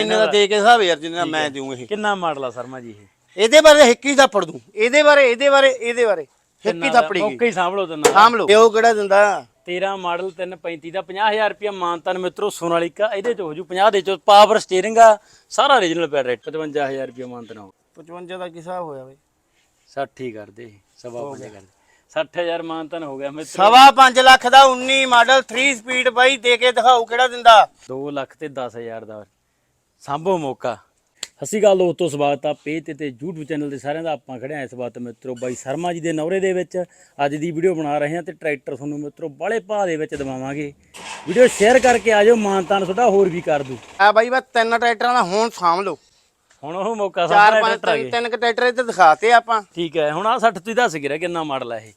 ਇਹਨੇ ਦਾ ਦੇ ਕੇ ਹਿਸਾਬ ਯਾਰ ਜਿੰਨਾ ਮੈਂ ਦਿਉ ਇਹ। ਕਿੰਨਾ ਮਾਡਲ ਆ ਸਰਮਾ ਜੀ ਇਹ? ਇਹਦੇ ਬਾਰੇ ਹਿੱਕੀ ਥੱਪੜ ਦੂੰ। ਇਹਦੇ ਬਾਰੇ ਇਹਦੇ ਬਾਰੇ ਇਹਦੇ ਬਾਰੇ। ਹਿੱਕੀ? ਥੱਪੜੀ ਗਈ ਹੀ ਸਾਂਭ ਲਓ ਤੈਨੂੰ ਸਾਂਭ ਲਓ। ਇਹ ਉਹ ਕਿਹੜਾ ਦਿੰਦਾ? 13 ਮਾਡਲ 335 ਦਾ 50000 ਰੁਪਇਆ ਮਾਨਤਨ ਮਿੱਤਰੋ ਸੋਨਾਲੀਕਾ ਇਹਦੇ ਚ ਹੋ ਜੂ 50 ਦੇ ਚ ਪਾਵਰ ਸਟੀਅਰਿੰਗ ਆ ਸਾਰਾ ਰੀਜਨਲ ਪੈਡ ਰੇਟ 55000 ਰੁਪਇਆ ਮਾਨਤਨ ਹੋ 55 ਦਾ ਕੀ ਹਿਸਾਬ ਹੋਇਆ ਬਈ? 60 ਹੀ ਕਰਦੇ ਸਵਾ ਪੰਜ ਕਰਦੇ। 60000 ਮਾਨਤਨ ਹੋ ਗਿਆ ਮਿੱਤਰੋ। ਸਵਾ 5 ਲੱਖ ਦਾ 19 ਮਾਡਲ 3 ਸਪੀਡ ਬਾਈ ਦੇ ਕੇ ਦਿਖਾਓ ਕਿਹੜਾ ਦਿੰਦਾ। 2 ਲੱਖ ਤੇ 10000 ਦਾ। ਸਾਂਭੋ ਮੌਕਾ। ਸਸੀ ਗੱਲ ਦੋਸਤੋ ਸਵਾਗਤ ਆ ਪੇਜ ਤੇ ਤੇ YouTube ਚੈਨਲ ਤੇ ਸਾਰਿਆਂ ਦਾ। ਆਪਾਂ ਖੜੇ ਆ ਇਸ ਵਾਰ ਮਿੱਤਰੋ ਬਾਈ ਸ਼ਰਮਾ ਜੀ ਦੇ ਨਵਰੇ ਦੇ ਵਿੱਚ। ਅੱਜ ਦੀ ਵੀਡੀਓ ਬਣਾ ਰਹੇ ਹਾਂ ਤੇ ਟਰੈਕਟਰ ਤੁਹਾਨੂੰ ਮਿੱਤਰੋ ਬਾਲੇ ਭਾਅ ਦੇ ਵਿੱਚ ਦਵਾਵਾਂਗੇ। ਵੀਡੀਓ ਸ਼ੇਅਰ ਕਰਕੇ ਆ ਜਾਓ ਮਾਨਤਾਨ ਤੁਹਾਡਾ ਹੋਰ ਵੀ ਕਰ ਦੂ ਆ ਬਾਈ ਬਸ ਤਿੰਨ ਟਰੈਕਟਰਾਂ ਦਾ ਹੁਣ ਸਾਂਭ ਲਓ ਹੁਣ ਉਹ ਮੌਕਾ ਚਾਰ ਸਾਹਮਣੇ ਪੰਜ ਟਰੈਕਟਰ ਆ ਤਿੰਨ ਕੁ ਟਰੈਕਟਰ ਇੱਥੇ ਦਿਖਾਤੇ ਆਪਾਂ। ਠੀਕ ਹੈ ਹੁਣ ਆ 60 ਤੁਸੀਂ ਦੱਸ ਗਿਰਾ ਕਿੰਨਾ ਮਾਡਲ ਆ ਇਹ।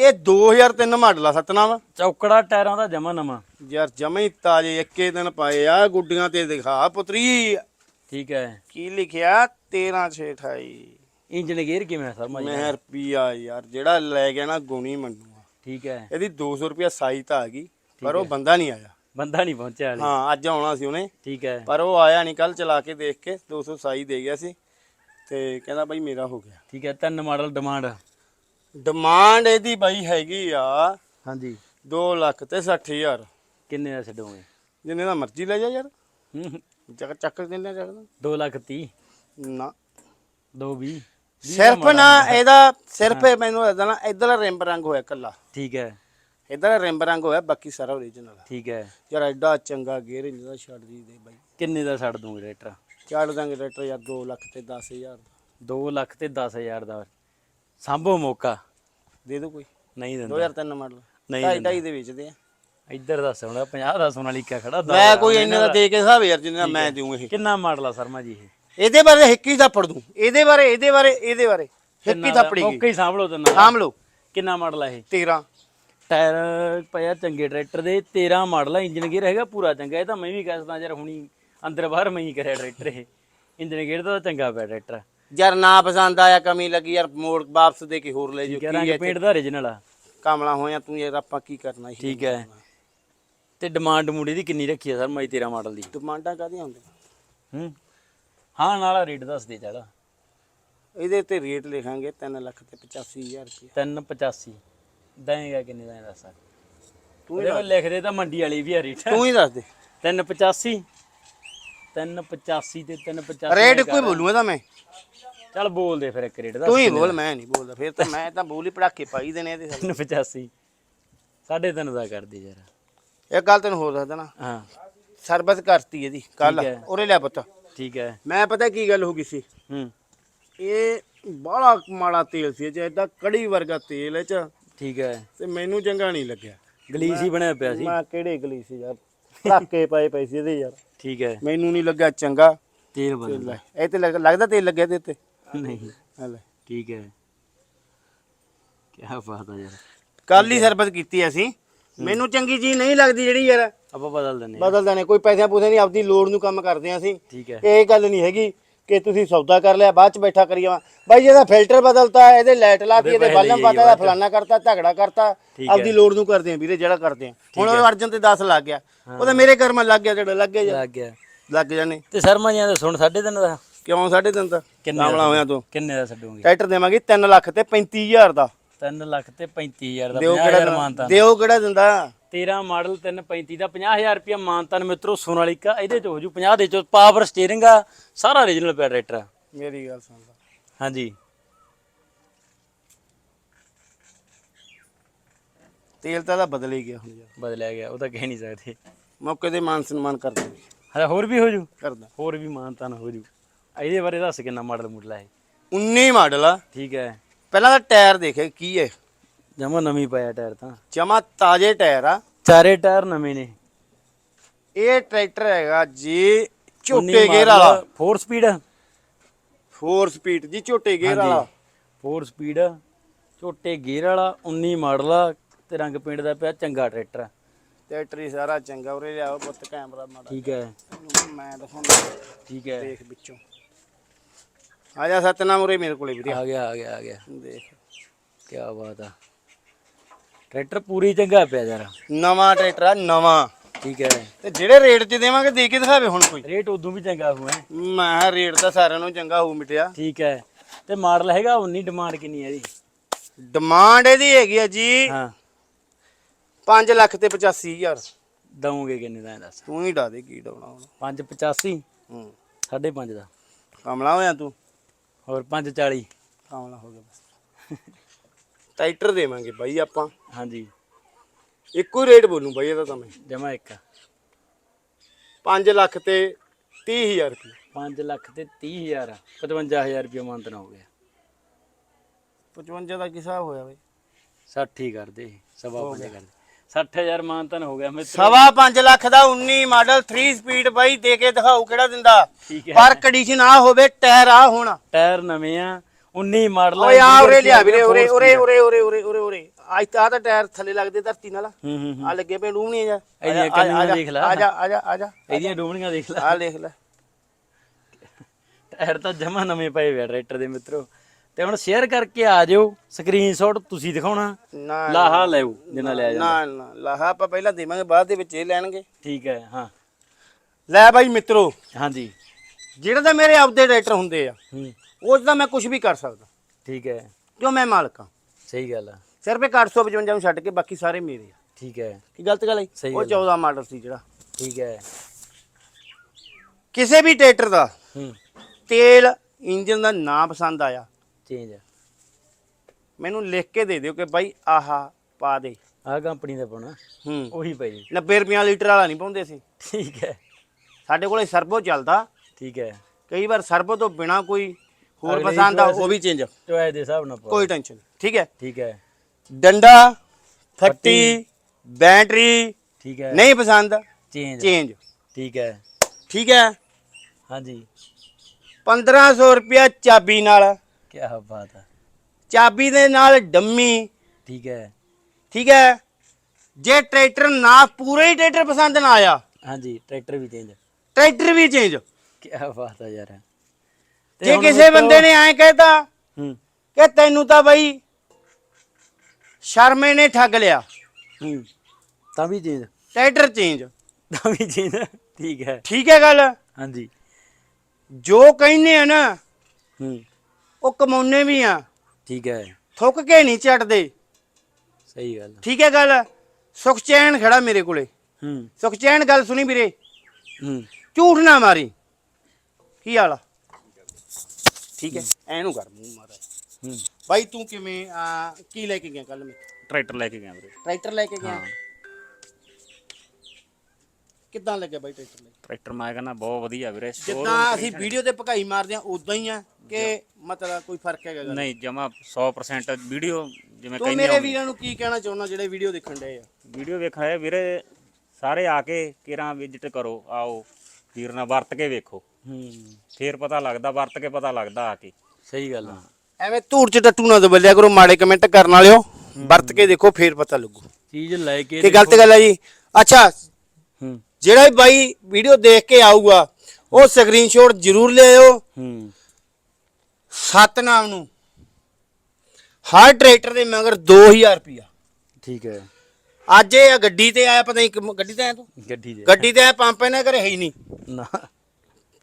ਇਹ 2003 ਮਾਡਲ ਆ ਸਤਨਾਮ। ਚੌਕੜਾ ਟਾਇਰਾਂ ਦਾ ਜਮਾ ਨਵਾਂ। ਯਾਰ ਜਮੇ ਹੀ ਤਾਜੇ ਇੱਕੇ ਦਿਨ ਪਾਏ ਆ ਗੁੱਡੀਆਂ ਤੇ ਦਿਖਾ ਪੁੱਤਰੀ। ਠੀਕ ਹੈ। ਕੀ ਲਿਖਿਆ? 13628 ਇੰਜਨ ਗੇਅਰ ਕਿਵੇਂ ਆ ਸ਼ਰਮਾ ਜੀ ਮੈਂ ਰੁਪਿਆ ਯਾਰ ਜਿਹੜਾ ਲੈ ਗਿਆ ਨਾ ਗੁਣੀ ਮੰਨੂਆ ਠੀਕ ਹੈ। ਇਹਦੀ 200 ਰੁਪਿਆ ਸਾਈ ਤਾਂ ਆ ਗਈ ਪਰ ਉਹ ਬੰਦਾ ਨਹੀਂ ਆਇਆ। ਬੰਦਾ ਨਹੀਂ ਪਹੁੰਚਿਆ ਹਲੇ। ਹਾਂ ਅੱਜ ਆਉਣਾ ਸੀ ਉਹਨੇ। ਠੀਕ ਹੈ। ਪਰ ਉਹ ਆਇਆ ਨਹੀਂ ਕੱਲ ਚਲਾ ਕੇ ਦੇਖ ਕੇ 200 ਸਾਈ ਦੇ ਗਿਆ ਸੀ ਤੇ ਕਹਿੰਦਾ ਬਾਈ ਮੇਰਾ ਹੋ ਗਿਆ। ਠੀਕ ਹੈ ਤਿੰਨ ਮਾਡਲ ਡਿਮਾਂਡ ਡਿਮਾਂਡ ਇਹਦੀ ਬਾਈ ਹੈਗੀ ਆ ਹਾਂਜੀ। 2 ਲੱਖ ਤੇ 60000 ਕਿੰਨੇ ਦਾ ਛੱਡੋਗੇ? ਜਿੰਨੇ ਦਾ ਮਰਜ਼ੀ ਲੈ ਜਾ ਯਾਰ। ਹੂੰ। ਚੱਕ ਚੱਕ ਦਿੰਦੇ ਚੱਕਦਾ 2 ਲੱਖ 30 ਨਾ। 220 ਸਿਰਫ ਨਾ ਇਹਦਾ ਸਿਰਫ ਇਹ ਮੈਨੂੰ ਦੱਸਦਾ ਨਾ ਇਧਰਲਾ ਰਿੰਬ ਰੰਗ ਹੋਇਆ ਕੱਲਾ ਠੀਕ ਹੈ। ਇਧਰਲਾ ਰਿੰਬ ਰੰਗ ਹੋਇਆ ਬਾਕੀ ਸਾਰਾ ਓਰੀਜਨਲ ਠੀਕ ਹੈ। ਯਾਰ ਐਡਾ ਚੰਗਾ ਗੇਅਰ ਇਹਦਾ ਛੱਡ ਦੀ ਦੇ ਬਾਈ। ਕਿੰਨੇ ਦਾ ਛੱਡ ਦੂੰਗੇ ਟਰੈਕਟਰ ਛੱਡ ਦਾਂਗੇ ਟਰੈਕਟਰ ਯਾਰ 2 ਲੱਖ ਤੇ 10000 2 ਲੱਖ ਤੇ 10000 ਦਾ। ਸਾਂਭੋ ਮੌਕਾ। ਦੇ ਦੋ ਕੋਈ। ਨਹੀਂ ਦਿੰਦਾ। 2003 ਮਾਡਲ ਨਹੀਂ ਢਾਈ ਢਾਈ ਦੇ ਵੇਚਦੇ ਆ। ਇੱਧਰ ਦੱਸ ਹੁਣ 50 ਦਾ ਸੋਨਾਲੀਕਾ ਖੜਾ ਦਸ ਮੈਂ ਦਾ। ਕੋਈ ਇੰਨੇ ਦਾ ਦੇ ਕੇ ਹਿਸਾਬ ਯਾਰ ਜਿੰਨਾ ਮੈਂ ਦਿਉ ਇਹ। ਕਿੰਨਾ ਮਾਡਲ ਆ ਸ਼ਰਮਾ ਜੀ ਇਹ? ਇਹਦੇ ਬਾਰੇ ਹਿੱਕੀ ਥੱਪੜ ਦੂੰ। ਇਹਦੇ ਬਾਰੇ ਇਹਦੇ ਬਾਰੇ ਇਹਦੇ ਬਾਰੇ। ਹਿੱਕੀ ਦਾ? ਥੱਪੜੀ ਮੌਕੇ ਹੀ ਸਾਂਭ ਲਓ ਤੈਨੂੰ ਸਾਂਭ ਲਓ। ਕਿੰਨਾ ਮਾਡਲ ਆ ਇਹ? 13 ਟਾਇਰ ਪਿਆ ਚੰਗੇ ਟਰੈਕਟਰ ਦੇ 13 ਮਾਡਲ ਆ ਇੰਜਨ ਗੇਅਰ ਹੈਗਾ ਪੂਰਾ ਚੰਗਾ। ਇਹ ਤਾਂ ਮੈਂ ਵੀ ਕਹਿ ਸਕਦਾ ਯਾਰ ਹੁਣੀ ਅੰਦਰ ਬਾਹਰ ਮੈਂ ਹੀ ਕਰਿਆ ਟਰੈਕਟਰ ਇਹ। ਇੰਜਨ ਗੇਅਰ ਤਾਂ ਚੰਗਾ ਪਿਆ ਟਰੈਕਟਰ। ਯਾਰ ਨਾ ਪਸੰਦ ਆਇਆ ਕਮੀ ਲੱਗੀ ਯਾਰ ਮੋੜ ਵਾਪਸ ਦੇ ਕੇ ਹੋਰ ਲੈ ਜਾਓ ਕਿ ਰੰਗ ਪੇਂਟ ਦਾ origignal ਆ। ਕਾਮਲਾ ਹੋਇਆ ਤੂੰ ਯਾਰ ਆਪਾਂ ਕੀ ਕਰਨਾ ਸੀ ਠੀਕ ਹੈ। ਤੇ ਡਿਮਾਂਡ ਮੂੜੀ ਦੀ ਕਿੰਨੀ ਰੱਖੀ ਆ ਸਰ ਮੈਂ 13 ਮਾਡਲ ਦੀ? ਡਿਮਾਂਡਾਂ ਕਾਹਦੀਆਂ ਹੁੰਦੀਆਂ? ਹੂੰ। ਹਾਂ ਨਾਲ ਰੇਟ ਦੱਸ ਦੇ ਚੱਲ। ਇਹਦੇ ਤੇ ਰੇਟ ਲਿਖਾਂਗੇ 3 ਲੱਖ ਤੇ 85000 ਰੁਪਏ 385 ਦੇਂਗਾ ਕਿੰਨੇ ਦਾ ਦੱਸ ਤੂੰ ਲਿਖ ਦੇ ਤਾਂ ਮੰਡੀ ਵਾਲੀ ਵੀ ਆ ਰੇਟ ਤੂੰ ਹੀ ਦੱਸ ਦੇ। 385 385 ਤੇ 385 ਰੇਟ ਕੋਈ ਬੋਲੂਗਾ ਤਾਂ ਮੈਂ? ਚੱਲ ਬੋਲ ਦੇ ਫਿਰ ਇੱਕ ਰੇਟ ਦਾ ਤੂੰ ਹੀ ਬੋਲ ਮੈਂ ਨਹੀਂ ਬੋਲਦਾ। ਫਿਰ ਤਾਂ ਮੈਂ ਤਾਂ ਬੋਲ ਹੀ ਪੜਾਕੇ ਪਾਈ ਦੇਣੇ ਇਹਦੇ ਸਾਰੇ। 385 ਸਾਢੇ ਤਿੰਨ ਦਾ ਕਰ ਦੇ ਯਾਰ। ਇੱਕ ਗੱਲ ਤੈਨੂੰ ਹੋਰ ਦੱਸਦਾ ਨਾ ਹਾਂ। ਸਰਵਿਸ ਕਰਤੀ ਇਹਦੀ ਕੱਲ ਠੀਕ ਹੈ। ਉਰੇ ਲੈ ਪੁੱਤ। ਠੀਕ ਹੈ। ਮੈਂ ਪਤਾ ਕੀ ਗੱਲ ਹੋ ਗਈ ਸੀ? ਹੂੰ। ਇਹ ਬੜਾ ਮਾੜਾ ਤੇਲ ਸੀ 'ਚ ਏਦਾਂ ਕੜੀ ਵਰਗਾ ਤੇਲ ਇਹ ਚ। ਠੀਕ ਹੈ। ਤੇ ਮੈਨੂੰ ਚੰਗਾ ਨਹੀਂ ਲੱਗਿਆ। ਗਲੀਸ ਹੀ ਬਣਿਆ ਪਿਆ ਸੀ। ਮੈਂ ਕਿਹੜੇ ਗਲੀ ਸੀ ਯਾਰ? ਪੜਾਕੇ ਪਾਏ ਪਏ ਸੀ ਇਹਦੇ ਯਾਰ। ਠੀਕ ਹੈ। ਮੈਨੂੰ ਨਹੀਂ ਲੱਗਾ ਚੰਗਾ। ਤੇਲ ਬਦਲ ਲੈ ਇਹ ਤੇ ਲੱਗ- ਲੱਗਦਾ ਤੇਲ ਲੱਗਿਆ ਤੇ ਉੱਤੇ? ਨਹੀਂ। ਆ ਲੈ। ਠੀਕ ਹੈ। ਕੀ ਬਾਤ ਆ ਯਾਰ। ਕੱਲ ਹੀ ਸਰਬਤ ਕੀਤੀ ਅਸੀਂ। ਮੈਨੂੰ ਚੰਗੀ ਚੀਜ਼ ਨਹੀਂ ਲੱਗਦੀ ਜਿਹੜੀ ਯਾਰ। ਆਪਾਂ ਬਦਲ ਦਿੰਨੇ ਆ। ਬਦਲ ਦੇਣੇ ਕੋਈ ਪੈਸਿਆਂ ਪੂਸੇ ਨਹੀਂ ਆਪਦੀ ਲੋੜ ਨੂੰ ਕੰਮ ਕਰਦੇ ਆ ਅਸੀਂ। ਠੀਕ ਹੈ। ਇਹ ਗੱਲ ਨਹੀਂ ਹੈਗੀ। ਕਿ ਤੁਸੀਂ ਸੌਦਾ ਕਰ ਲਿਆ ਬਾਅਦ ਚ ਬੈਠਾ ਕਰੀ ਜਾਵਾਂ। ਬਾਈ ਇਹਦਾ ਫਿਲਟਰ ਬਦਲਤਾ ਇਹਦੇ ਲਾਈਟ ਲਾਤੀ ਇਹਦੇ ਬਲਮ ਪਾਤਾ ਇਹਦਾ ਫਲਾਨਾ ਕਰਤਾ ਝਗੜਾ ਕਰਤਾ ਆਪਦੀ ਲੋੜ ਨੂੰ ਕਰਦੇ ਆ ਵੀਰੇ ਜਿਹੜਾ ਕਰਦੇ ਆ। ਹੁਣ ਉਹ ਅਰਜਨ ਤੇ 10 ਲੱਗ ਗਿਆ। ਉਹਦਾ ਮੇਰੇ ਕਰਮ ਲੱਗ ਗਿਆ ਜਿਹੜਾ ਲੱਗ ਗਿਆ। ਲੱਗ ਗਿਆ। ਲੱਗ ਜਾਣੇ ਤੇ ਸ਼ਰਮਾ ਜੀ ਦਾ ਸੁਣ ਸਾਢੇ ਤਿੰਨ ਦਾ? ਕਿਉਂ ਸਾਢੇ ਤਿੰਨ ਦਾ? ਕਿੰਨੇ ਹੋਇਆ ਤੂੰ। ਕਿੰਨੇ ਦਾ ਛੱਡੋਗੇ ਟਰੈਕਟਰ ਦੇਵਾਂਗੇ 3 ਲੱਖ ਤੇ 35000 ਦਾ। 3 ਲੱਖ ਤੇ 35000 ਦਾ ਦਿਓ 50000 ਕਿਹੜਾ ਮਾਨਤਾਨ। ਦਿਓ ਕਿਹੜਾ ਦਿੰਦਾ? 13 ਮਾਡਲ 335 ਦਾ 50000 ਰੁਪਇਆ ਮਾਨਤਾਨ ਮਿੱਤਰੋ ਸੋਨਾਲੀਕਾ ਇਹਦੇ ਚ ਹੋ ਜੂ 50 ਦੇ ਚ ਪਾਵਰ ਸਟੀਅਰਿੰਗ ਆ ਸਾਰਾ ਪਿਆ ਟਰੈਕਟਰ ਆ। ਮੇਰੀ ਗੱਲ ਸੁਣ ਲੈ। ਹਾਂਜੀ। ਤੇਲ ਤਾਂ ਦਾ ਬਦਲ ਹੀ ਗਿਆ ਹੁਣ ਯਾਰ। ਬਦਲਿਆ ਗਿਆ ਉਹ ਤਾਂ ਕਹਿ ਨਹੀਂ ਸਕਦੇ। ਮੌਕੇ ਤੇ ਮਾਨ ਸਨਮਾਨ ਕਰ ਦਾਂਗੇ ਹਾਂ ਹੋਰ ਵੀ ਹੋ ਜੂ ਕਰਦਾ। ਹੋਰ ਵੀ ਮਾਨਤਾਨ ਹੋ ਜੂ ਇਹਦੇ ਬਾਰੇ ਦੱਸ ਕਿੰਨਾ ਮਾਡਲ ਮੁੱਢਲਾ ਹੈ 19 ਮਾਡਲ ਆ। ਠੀਕ ਹੈ। ਪਹਿਲਾਂ ਤਾਂ ਟਾਇਰ ਦੇਖੇ ਕੀ ਹੈ ਜਮਾ ਨਵੀਂ ਪਾਇਆ ਟਾਇਰ ਤਾਂ। ਜਮਾ ਤਾਜ਼ੇ ਟਾਇਰ ਆ। ਚਾਰੇ ਟਾਇਰ ਨਵੇਂ ਨੇ। ਇਹ ਟਰੈਕਟਰ ਹੈਗਾ ਜੀ ਝੋਟੇ ਗੇਅਰ ਵਾਲਾ। 4 ਸਪੀਡ 4 ਸਪੀਡ ਜੀ ਝੋਟੇ ਗੇਅਰ ਵਾਲਾ। 4 ਸਪੀਡ ਛੋਟੇ ਗੇਅਰ ਵਾਲਾ 19 ਮਾਡਲ ਆ ਤੇ ਰੰਗ ਪਿੰਡ ਦਾ ਪਿਆ ਚੰਗਾ ਟਰੈਕਟਰ ਟਰੈਕਟਰ ਹੀ ਸਾਰਾ ਚੰਗਾ ਉਰੇ ਲਿਆਓ ਪੁੱਤ ਕੈਮਰਾ ਮਾੜਾ। ਠੀਕ ਹੈ। ਮੈਂ ਦਿਖਾਉਂਦਾ। ਠੀਕ ਹੈ। ਦੇਖ ਵਿੱਚੋਂ। ਆ ਜਾ ਸਤਨਾਮ ਉਰੇ ਮੇਰੇ ਕੋਲੇ ਵੀਰੇ ਆ ਗਿਆ ਆ ਗਿਆ ਆ ਗਿਆ। ਦੇਖ ਕੀ ਬਾਤ ਆ। ਟਰੈਕਟਰ ਪੂਰੀ ਚੰਗਾ ਪਿਆ ਯਾਰ। ਨਵਾਂ ਟਰੈਕਟਰ ਆ ਨਵਾਂ। ਠੀਕ ਹੈ। ਤੇ ਜਿਹੜੇ ਰੇਟ 'ਚ ਦੇਵਾਂਗੇ ਦੇ ਕੇ ਦਿਖਾਵੇ ਹੁਣ ਕੋਈ। ਰੇਟ ਉਦੋਂ ਵੀ ਚੰਗਾ ਹੋਇਆ ਹੈ। ਮੈਂ ਕਿਹਾ ਰੇਟ ਤਾਂ ਸਾਰਿਆਂ ਨੂੰ ਚੰਗਾ ਹੋਊ ਮਿਟਿਆ ਠੀਕ ਹੈ। ਤੇ ਮਾਡਲ ਹੈਗਾ 19 ਡਿਮਾਂਡ ਕਿੰਨੀ ਹੈ ਇਹਦੀ? ਡਿਮਾਂਡ ਇਹਦੀ ਹੈਗੀ ਆ ਜੀ ਹਾਂ। 5 ਲੱਖ ਤੇ 85 ਹਜ਼ਾਰ। ਦਵੋਗੇ ਕਿੰਨੇ ਦਾ ਇਹ ਦੱਸ। ਤੂੰ ਹੀ ਡਾ ਦੇ ਕੀ ਡਾਉਣਾ ਹੁਣ। 585 ਹੂੰ। 5.5 ਦਾ। ਕਮਲਾ ਹੋਇਆ ਤੂੰ? ਹੋਰ 540 ਕਮਲਾ ਹੋ ਗਿਆ ਬਸ। ਟਾਈਟਰ ਦੇਵਾਂਗੇ ਬਾਈ ਆਪਾਂ। ਹਾਂਜੀ। ਇੱਕੋ ਹੀ ਰੇਟ ਬੋਲੂ ਬਾਈ ਇਹਦਾ ਤਾਂ ਮੈਂ। ਜਮਾ ਇੱਕ 5 ਲੱਖ ਤੇ 30 ਹਜ਼ਾਰ ਰੁਪਏ 5 ਲੱਖ ਤੇ 30000 55000 ਰੁਪਏ ਮੰਤਨ ਹੋ ਗਿਆ। 55 ਦਾ ਕੀ ਹਿਸਾਬ ਹੋਇਆ ਬਾਈ? 60 ਹੀ ਕਰਦੇ ਸਵਾ ਪੰਜ ਕਰਦੇ 60000 ਮੰਤਨ ਹੋ ਗਿਆ ਮਿੱਤਰ। ਸਵਾ 5 ਲੱਖ ਦਾ 19 ਮਾਡਲ 3 ਸਪੀਡ ਬਾਈ ਦੇ ਕੇ ਦਿਖਾਓ ਕਿਹੜਾ ਦਿੰਦਾ। ਠੀਕ ਹੈ। ਪਰ ਕੰਡੀਸ਼ਨ ਆ ਹੋਵੇ ਟਾਇਰ ਆ ਹੋਣਾ। ਟਾਇਰ ਨਵੇਂ ਆ 19 ਮਾਡਲ ਓਏ ਆ ਉਰੇ ਲਿਆ ਵੀਰੇ ਉਰੇ ਉਰੇ ਉਰੇ ਉਰੇ ਉਰੇ ਉਰੇ ਉਰੇ। ਅੱਜ ਤਾਂ ਤਾਂ ਟਾਇਰ ਥੱਲੇ ਲੱਗਦੇ ਧਰਤੀ ਨਾਲ। ਆ ਲੱਗੇ ਪਏ ਡੂਮਣੀਆਂ ਜਾ ਇਹਦੀਆਂ ਆ ਜਾ, ਕੰਨੀਆਂ ਆ ਜਾ, ਦੇਖ ਲੈ। ਆ ਜਾ ਆ ਜਾ ਆ ਜਾ ਇਹਦੀਆਂ ਡੂਬਣੀਆਂ ਦੇਖ ਲੈ। ਆ ਦੇਖ ਲੈ। ਟਾਇਰ ਤਾਂ ਜਮਾ ਨਵੇਂ ਪਏ ਆ ਟਰੈਕਟਰ ਦੇ ਮਿੱਤਰੋ। ਤੇ ਹੁਣ ਸ਼ੇਅਰ ਕਰਕੇ ਆ ਜਾਓ ਸਕਰੀਨਸ਼ਾਟ ਤੁਸੀਂ ਦਿਖਾਉਣਾ ਨਾ ਲਾਹਾ ਲੈਓ ਜਿੰਨਾ ਲਿਆ ਜਾਂਦਾ। ਨਾ ਨਾ ਲਾਹਾ ਆਪਾਂ ਪਹਿਲਾਂ ਦੇਵਾਂਗੇ ਬਾਅਦ ਦੇ ਵਿੱਚ ਇਹ ਲੈਣਗੇ। ਠੀਕ ਹੈ ਹਾਂ। ਲੈ ਬਾਈ ਮਿੱਤਰੋ ਹਾਂਜੀ। ਜਿਹੜੇ ਤਾਂ ਮੇਰੇ ਆਪਦੇ ਟਰੈਕਟਰ ਹੁੰਦੇ ਆ ਹੂੰ। ਉਹ 'ਚ ਤਾਂ ਮੈਂ ਕੁਝ ਵੀ ਕਰ ਸਕਦਾ। ਠੀਕ ਹੈ। ਕਿਉਂ ਮੈਂ ਮਾਲਕ ਆ ਸਹੀ ਗੱਲ ਆ। ਸਿਰਫ ਇੱਕ 855 ਨੂੰ ਛੱਡ ਕੇ ਬਾਕੀ ਸਾਰੇ ਮੇਰੇ ਆ। ਠੀਕ ਹੈ। ਕੀ ਗਲਤ ਗੱਲ ਹੈ ਸਹੀ ਉਹ 14 ਮਾਡਲ ਸੀ ਜਿਹੜਾ। ਠੀਕ ਹੈ। ਕਿਸੇ ਵੀ ਟਰੈਕਟਰ ਦਾ ਹੂੰ। ਤੇਲ ਇੰਜਨ ਦਾ ਨਾਂ ਪਸੰਦ ਆਇਆ ਚੇਂਜ ਮੈਨੂੰ ਲਿਖ ਕੇ ਦੇ ਦਿਓ ਕਿ ਬਾਈ ਆਹਾ ਪਾ ਦੇ। ਆ ਕੰਪਨੀ ਦਾ ਪਾਉਣਾ। ਹੂੰ। ਉਹੀ ਪਈ ਜੀ। 90 ਰੁਪਈਆ ਲੀਟਰ ਵਾਲਾ ਨਹੀਂ ਪਾਉਂਦੇ ਸੀ ਠੀਕ ਹੈ। ਸਾਡੇ ਕੋਲੇ ਸਰਬੋ ਚੱਲਦਾ। ਠੀਕ ਹੈ। ਕਈ ਵਾਰ ਸਰਬੋ ਤੋਂ ਬਿਨਾ ਕੋਈ ਹੋਰ ਅਗਲੇ ਦੀ ਪਸੰਦ ਆ choice- ਉਹ ਵੀ ਚੇਂਜ ਚੋਇਸ ਦੇ ਹਿਸਾਬ ਨਾਲ ਪਾਓ ਕੋਈ ਟੈਨਸ਼ਨ ਨਹੀਂ। ਠੀਕ ਹੈ? ਠੀਕ ਹੈ। ਡੰਡਾ ਫੱਟੀ ਬੈਟਰੀ ਠੀਕ ਹੈ। ਨਹੀਂ ਪਸੰਦ ਚੇਂਜ ਚੇਂਜ ਠੀਕ ਹੈ। ਠੀਕ ਹੈ? ਹਾਂਜੀ। 1500 ਰੁਪਿਆ ਚਾਬੀ ਨਾਲ ਕੀ ਬਾਤ ਹੈ। ਚਾਬੀ ਦੇ ਨਾਲ ਡੰਮੀ। ਠੀਕ ਹੈ। ਠੀਕ ਹੈ। ਜੇ ਟਰੈਕਟਰ ਨਾ ਪੂਰਾ ਹੀ ਟਰੈਕਟਰ ਪਸੰਦ ਨਾ ਆਇਆ। ਹਾਂਜੀ ਟਰੈਕਟਰ ਵੀ ਚੇਂਜ ਟਰੈਕਟਰ ਵੀ ਚੇਂਜ ਕੀ ਬਾਤ ਹੈ ਯਾਰ। ਜੇ ਕਿਸੇ ਬੰਦੇ ਨੇ ਐਂ ਕਹਿਤਾ ਹੂੰ। ਕਿ ਤੈਨੂੰ ਤਾਂ ਬਈ ਸ਼ਰਮੇ ਨੇ ਠੱਗ ਲਿਆ। ਹੂੰ। ਤਾਂ ਵੀ ਚੇਂਜ ਟਰੈਕਟਰ ਚੇਂਜ ਤਾਂ ਵੀ ਚੇਂਜ ਠੀਕ ਹੈ। ਠੀਕ ਹੈ ਗੱਲ। ਹਾਂਜੀ। ਜੋ ਕਹਿੰਦੇ ਆ ਨਾ ਹੂੰ। ਉਹ ਕਮਾਉਨੇ ਵੀ ਆ। ਠੀਕ ਹੈ। ਥੁੱਕ ਕੇ ਨਹੀਂ ਛੱਡਦੇ ਸਹੀ ਗੱਲ ਠੀਕ ਹੈ ਗੱਲ? ਸੁਖਚੈਨ ਖੜਾ ਮੇਰੇ ਕੋਲੇ। ਹੂੰ। ਸੁਖਚੈਨ ਗੱਲ ਸੁਣੀ ਵੀਰੇ। ਹੂੰ। ਝੂਠ ਨਾ ਮਾਰੀ। ਕੀ ਹਾਲ ਆ? ਠੀਕ ਹੈ। ਐਨੂੰ ਕਰ ਮੂੰਹ ਮਾਰਾ। ਹੂੰ। ਬਾਈ ਤੂੰ ਕਿਵੇਂ ਆ ਕੀ ਲੈ ਕੇ ਗਿਆ ਕੱਲ ਮੈਂ? ਟਰੈਕਟਰ ਲੈ ਕੇ ਗਿਆ ਵੀਰੇ। ਟਰੈਕਟਰ ਲੈ ਕੇ ਗਿਆ। ਕਿੱਦਾਂ ਲੱਗਿਆ ਬਾਈ ਟਰੈਕਟਰ ਲੈ ਕੇ? ਟਰੈਕਟਰ ਮੈਂ ਕਹਿੰਦਾ ਬਹੁਤ ਵਧੀਆ ਵੀਰੇ ਜਿੱਦਾਂ ਅਸੀਂ ਵੀਡੀਓ ਤੇ ਭਕਾਈ ਮਾਰਦੇ ਆ ਉਦਾਂ ਹੀ ਆ ਕਿ ਮਤਲਬ ਕੋਈ ਫ਼ਰਕ ਹੈਗਾ ਨਹੀਂ ਜਮਾ 100% ਵੀਡੀਓ ਜਿਵੇਂ ਤੂੰ ਕਹਿੰਦੇ ਮੇਰੇ ਆ ਵੀਰਾਂ ਨੂੰ ਕੀ ਕਹਿਣਾ ਚਾਹੁੰਦਾ ਜਿਹੜੇ ਵੀਡੀਓ ਦੇਖਣ ਡਏ ਆ? ਵੀਡੀਓ ਵੇਖਣ ਆਏ ਵੀਰੇ ਸਾਰੇ ਆ ਕੇ ਕਿਰਾਂ ਵਿਜ਼ਿਟ ਕਰੋ ਆਓ ਵੀਰ ਨਾਲ ਵਰਤ ਕੇ ਵੇਖੋ। ਹੂੰ। ਫੇਰ ਪਤਾ ਲੱਗਦਾ ਵਰਤ ਕੇ ਪਤਾ ਲੱਗਦਾ ਆ ਕੇ। ਸਹੀ ਗੱਲ ਆ। ਐਵੇਂ ਧੂੜ ਚ ਟੱਟੂ ਨਾ ਦਬਲਿਆ ਕਰੋ ਮਾੜੇ ਕਮੈਂਟ ਕਰਨ ਵਾਲਿਓ ਵਰਤ ਕੇ ਦੇਖੋ ਫੇਰ ਪਤਾ ਲੱਗੂ। ਚੀਜ਼ ਲੈ ਕੇ ਤੇ ਗਲਤ ਗੱਲ ਹੈ ਜੀ? ਅੱਛਾ ਜਿਹੜਾ ਵੀ ਬਾਈ ਵੀਡੀਓ ਦੇਖ ਕੇ ਆਊਗਾ ਉਹ ਸਕਰੀਨਸ਼ਾਟ ਜ਼ਰੂਰ ਲਿਆਓ ਹੂੰ। ਸਤਨਾਮ ਨੂੰ। ਹਰ ਟਰੈਕਟਰ ਦੇ ਮਗਰ 2000 ਰੁਪਿਆ ਠੀਕ ਹੈ। ਅੱਜ ਇਹ ਗੱਡੀ ਤੇ ਆਇਆ ਪਤਾ ਨਹੀਂ ਕਿ- ਗੱਡੀ ਤੇ ਆਇਆ ਤੂੰ? ਗੱਡੀ ਦੇ ਗੱਡੀ ਤੇ ਆਇਆ ਪੰਪ ਇਹਨਾਂ ਘਰੇ ਹੈ ਹੀ ਨਹੀਂ। ਨਾ।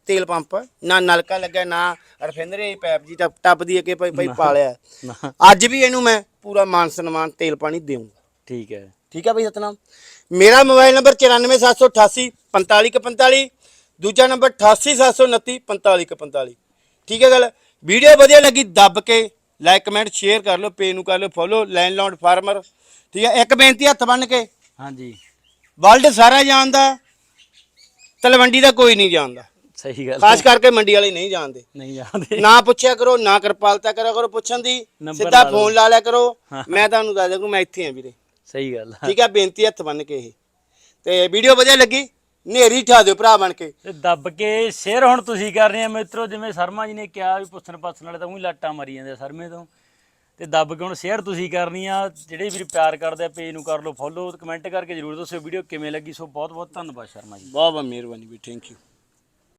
ਤੇਲ ਪੰਪ ਨਾ ਨਲਕਾ ਲੱਗਾ ਨਾ ਰਫਿੰਦਰੇ ਪੈਪ ਜੀ ਟੱਪ ਟੱਪਦੀ ਅੱਗੇ ਭਾਈ ਭਾਈ ਪਾਲਿਆ। ਨਾ। ਅੱਜ ਵੀ ਇਹਨੂੰ ਮੈਂ ਪੂਰਾ ਮਾਨ ਸਨਮਾਨ ਤੇਲ ਪਾਣੀ ਦੇਵਾਂਗਾ ਠੀਕ ਹੈ। ਠੀਕ ਹੈ ਭਾਈ ਸਤਨਾਮ? ਮੇਰਾ ਮੋਬਾਈਲ ਨੰਬਰ 94788 4545 ਦੂਜਾ ਨੰਬਰ 8879 4545 ਠੀਕ ਹੈ ਗੱਲ? ਵੀਡੀਓ ਵਧੀਆ ਲੱਗੀ ਦੱਬ ਕੇ ਲਾਈਕ ਕਮੈਂਟ ਸ਼ੇਅਰ ਕਰ ਲਓ ਪੇਜ ਨੂੰ ਕਰ ਲਓ ਫੋਲੋ ਲੈਂਡਲੌਰਡ ਫਾਰਮਰ। ਠੀਕ ਹੈ ਇੱਕ ਬੇਨਤੀ ਹੱਥ ਬੰਨ ਕੇ। ਹਾਂਜੀ। ਵਰਲਡ ਸਾਰਾ ਜਾਣਦਾ ਤਲਵੰਡੀ ਦਾ ਕੋਈ ਨਹੀਂ ਜਾਣਦਾ। ਸਹੀ ਗੱਲ। ਖਾਸ ਕਰਕੇ ਮੰਡੀ ਵਾਲੇ ਨਹੀਂ ਜਾਣਦੇ। ਨਹੀਂ ਜਾਂਦੇ ਨਾ ਪੁੱਛਿਆ ਕਰੋ ਨਾ ਕਿਰਪਾਲਤਾ ਕਰਿਆ ਕਰੋ ਪੁੱਛਣ ਦੀ। ਸਿੱਧਾ। ਫੋਨ ਲਾ ਲਿਆ ਕਰੋ। ਮੈਂ ਤੁਹਾਨੂੰ ਦੱਸ ਦਿਆਂ ਮੈਂ ਇੱਥੇ ਹਾਂ ਵੀਰੇ। ਸਹੀ ਗੱਲ ਆ। ਠੀਕ ਹੈ ਬੇਨਤੀ ਹੱਥ ਬੰਨ ਕੇ ਇਹ। ਤੇ ਵੀਡੀਓ ਵਧੀਆ ਲੱਗੀ? ਨੇਰੀ ਠਾ ਦਿਓ ਭਰਾ ਬਣ ਕੇ। ਤੇ ਦੱਬ ਕੇ ਸ਼ੇਅਰ ਹੁਣ ਤੁਸੀਂ ਕਰ ਰਹੇ ਆ ਮਿੱਤਰੋ ਜਿਵੇਂ ਸ਼ਰਮਾ ਜੀ ਨੇ ਕਿਹਾ ਵੀ ਪੁੱਛਣ ਪਾਸਣ ਵਾਲੇ ਤਾਂ ਉਹੀ ਲਾਟਾਂ ਮਾਰੀ ਜਾਂਦੇ ਆ ਸਰਮੇ ਤੋਂ। ਤੇ ਦੱਬ ਕੇ ਹੁਣ ਸ਼ੇਅਰ ਤੁਸੀਂ ਕਰਨੀ ਆ ਜਿਹੜੇ ਵੀਰ ਪਿਆਰ ਕਰਦੇ ਆ ਪੇਜ ਨੂੰ ਕਰ ਲਓ ਫੋਲੋ ਕਮੈਂਟ ਕਰਕੇ ਜਰੂਰ ਦੱਸੋ ਵੀਡੀਓ ਕਿਵੇਂ ਲੱਗੀ। ਸੋ ਬਹੁਤ ਬਹੁਤ ਧੰਨਵਾਦ ਸ਼ਰਮਾ ਜੀ। ਬਹੁਤ ਬਹੁਤ ਮਿਹਰਬਾਨੀ ਵੀ ਥੈਂਕ ਯੂ